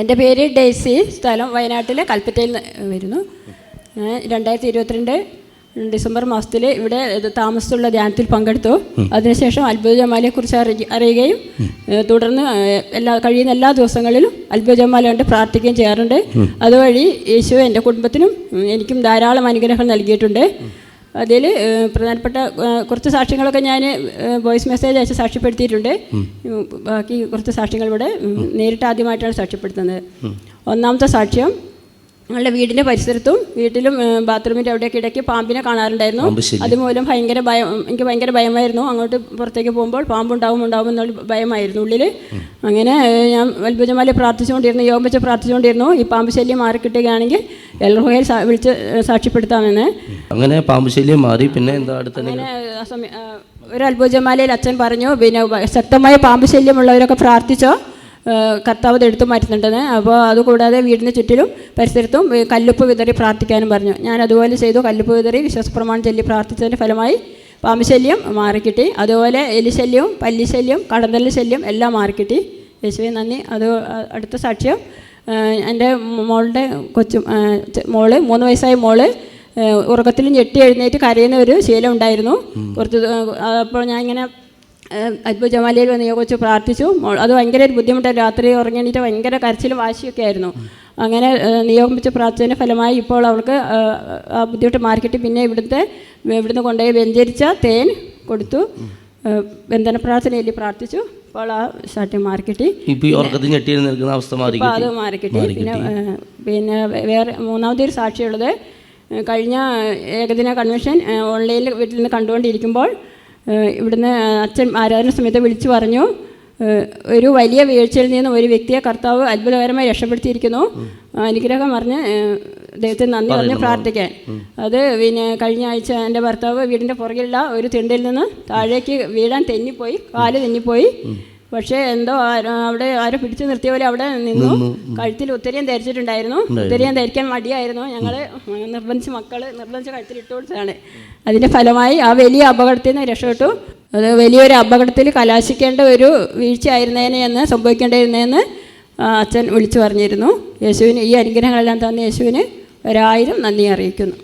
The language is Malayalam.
എന്റെ പേര് ഡെയ്സി. സ്ഥലം വയനാട്ടിലെ കൽപ്പറ്റയിൽ നിന്ന് വരുന്നു. ഞാൻ രണ്ടായിരത്തി ഇരുപത്തിരണ്ട് ഡിസംബർ മാസത്തിൽ ഇവിടെ ഇത് താമസമുള്ള ധ്യാനത്തിൽ പങ്കെടുത്തു. അതിനുശേഷം അത്ഭുത ജമാലയെക്കുറിച്ച് അറി അറിയുകയും തുടർന്ന് എല്ലാ കഴിയുന്ന എല്ലാ ദിവസങ്ങളിലും അത്ഭുത ജമാല കൊണ്ട് പ്രാർത്ഥിക്കുകയും ചെയ്യാറുണ്ട്. അതുവഴി യേശു എന്റെ കുടുംബത്തിനും എനിക്കും ധാരാളം അനുഗ്രഹം നൽകിയിട്ടുണ്ട്. അതിൽ പ്രധാനപ്പെട്ട കുറച്ച് സാക്ഷ്യങ്ങളൊക്കെ ഞാൻ വോയിസ് മെസ്സേജ് അയച്ച് സാക്ഷ്യപ്പെടുത്തിയിട്ടുണ്ട്. ബാക്കി കുറച്ച് സാക്ഷ്യങ്ങൾ ഇവിടെ നേരിട്ട് ആദ്യമായിട്ടാണ് സാക്ഷ്യപ്പെടുത്തുന്നത്. ഒന്നാമത്തെ സാക്ഷ്യം ഞങ്ങളുടെ വീടിന്റെ പരിസരത്തും വീട്ടിലും ബാത്റൂമിന്റെ അവിടെയൊക്കെ ഇടയ്ക്ക് പാമ്പിനെ കാണാറുണ്ടായിരുന്നു. അതുമൂലം ഭയങ്കര ഭയം എനിക്ക് ഭയങ്കര ഭയമായിരുന്നു. അങ്ങോട്ട് പുറത്തേക്ക് പോകുമ്പോൾ പാമ്പുണ്ടാവും ഉണ്ടാവും എന്നുള്ള ഭയമായിരുന്നു ഉള്ളിൽ അങ്ങനെ ഞാൻ അത്ഭുതമാലെ പ്രാർത്ഥിച്ചുകൊണ്ടിരുന്നു യോഗം വെച്ച് പ്രാർത്ഥിച്ചുകൊണ്ടിരുന്നു. ഈ പാമ്പ് ശല്യം മാറി കിട്ടുകയാണെങ്കിൽ സാ വിളിച്ച് സാക്ഷ്യപ്പെടുത്താമെന്ന്. അങ്ങനെ പാമ്പ് ശല്യം മാറി പിന്നെ എന്താ അടുത്ത ഒരു അത്ഭുതമാലയിൽ അച്ഛൻ പറഞ്ഞു പിന്നെ ശക്തമായ പാമ്പ് ശല്യമുള്ളവരൊക്കെ പ്രാർത്ഥിച്ചോ. കർത്താവ് എടുത്ത് മാറ്റുന്നുണ്ടെന്ന്. അപ്പോൾ അതുകൂടാതെ വീടിന് ചുറ്റിലും പരിസരത്തും കല്ലുപ്പ് വിതറി പ്രാർത്ഥിക്കാനും പറഞ്ഞു. ഞാൻ അതുപോലെ ചെയ്തു. കല്ലുപ്പ് വിതറി വിശ്വാസപ്രമാണം ചൊല്ലി പ്രാർത്ഥിച്ചതിന്റെ ഫലമായി പാമ്പുശല്യം മാറിക്കിട്ടി. അതുപോലെ എലിശല്യവും പല്ലിശല്യം കടന്തൽ ശല്യം എല്ലാം മാറിക്കിട്ടി. യേശുവെ നന്ദി. അത് അടുത്ത സാക്ഷ്യം എന്റെ മോളുടെ കൊച്ചു മോൾ മൂന്ന് വയസ്സായ മോൾ ഉറക്കത്തിൽ ഞെട്ടി എഴുന്നേറ്റ് കരയുന്ന ഒരു ശീലം ഉണ്ടായിരുന്നു. കുറച്ച് അപ്പോൾ ഞാൻ ഇങ്ങനെ അത്ഭുത ജമാലിയിൽ വന്ന് യോഗ പ്രാർത്ഥിച്ചു. അത് ഭയങ്കര ഒരു ബുദ്ധിമുട്ടാണ് രാത്രി ഉറങ്ങിയിട്ട് ഭയങ്കര കരച്ചിലും വാശിയൊക്കെ ആയിരുന്നു. അങ്ങനെ ഏഹ് നിയോഗം വെച്ച് പ്രാർത്ഥിച്ചതിന്റെ ഫലമായി ഇപ്പോൾ അവൾക്ക് ആ- ബുദ്ധിമുട്ട് മാർക്കറ്റ് പിന്നെ ഇവിടുത്തെ ഇവിടുന്ന് കൊണ്ടുപോയി വ്യഞ്ചരിച്ച തേൻ കൊടുത്തു. ബന്ധന പ്രാർത്ഥനയിൽ പ്രാർത്ഥിച്ചു. അപ്പോൾ ആ ഷർട്ട് മാർക്കറ്റി നിൽക്കുന്ന അവസ്ഥ മാറി അത് മാർക്കറ്റി പിന്നെ പിന്നെ വേറെ മൂന്നാമത്തെ ഒരു സാക്ഷിയുള്ളത് കഴിഞ്ഞ ഏകദിന കൺവെൻഷൻ ഓൺലൈനിൽ വീട്ടിൽ നിന്ന് കണ്ടുകൊണ്ടിരിക്കുമ്പോൾ ഇവിടുന്ന് അച്ഛൻ ആരാധന സമയത്ത് വിളിച്ചു പറഞ്ഞു ഒരു വലിയ വീഴ്ചയിൽ നിന്ന് ഒരു വ്യക്തിയെ കർത്താവ് അത്ഭുതകരമായി രക്ഷപ്പെടുത്തിയിരിക്കുന്നു. അനുഗ്രഹം പറഞ്ഞ് ദൈവത്തെ ദൈവത്തിന് നന്ദി പറഞ്ഞ് പ്രാർത്ഥിക്കാൻ. അത് പിന്നെ കഴിഞ്ഞ ആഴ്ച എന്റെ ഭർത്താവ് വീടിന്റെ പുറകിലുള്ള ഒരു തിണ്ടിൽ നിന്ന് താഴേക്ക് വീഴാൻ തെന്നിപ്പോയി കാൽ തെന്നിപ്പോയി. പക്ഷേ എന്തോ അവിടെ ആരോ പിടിച്ചു നിർത്തിയ പോലെ അവിടെ നിന്നു. കഴുത്തിൽ ഉത്തരയും ധരിച്ചിട്ടുണ്ടായിരുന്നു. ഉത്തരയും ധരിക്കാൻ മടിയായിരുന്നു. ഞങ്ങൾ നിർബന്ധിച്ച് മക്കൾ നിർബന്ധിച്ച് കഴുത്തിൽ ഇട്ട് കൊടുത്തതാണ്. അതിന്റെ ഫലമായി ആ വലിയ അപകടത്തിൽ നിന്ന് രക്ഷപ്പെട്ടു. അത് വലിയൊരു അപകടത്തിൽ കലാശിക്കേണ്ട ഒരു വീഴ്ചയായിരുന്നേനെ എന്ന് സംഭവിക്കേണ്ടിയിരുന്നേന്ന് അച്ഛൻ വിളിച്ചു പറഞ്ഞിരുന്നു. യേശുവിന് ഈ അനുഗ്രഹങ്ങളെല്ലാം തന്ന യേശുവിന് ഒരായിരം നന്ദി അറിയിക്കുന്നു.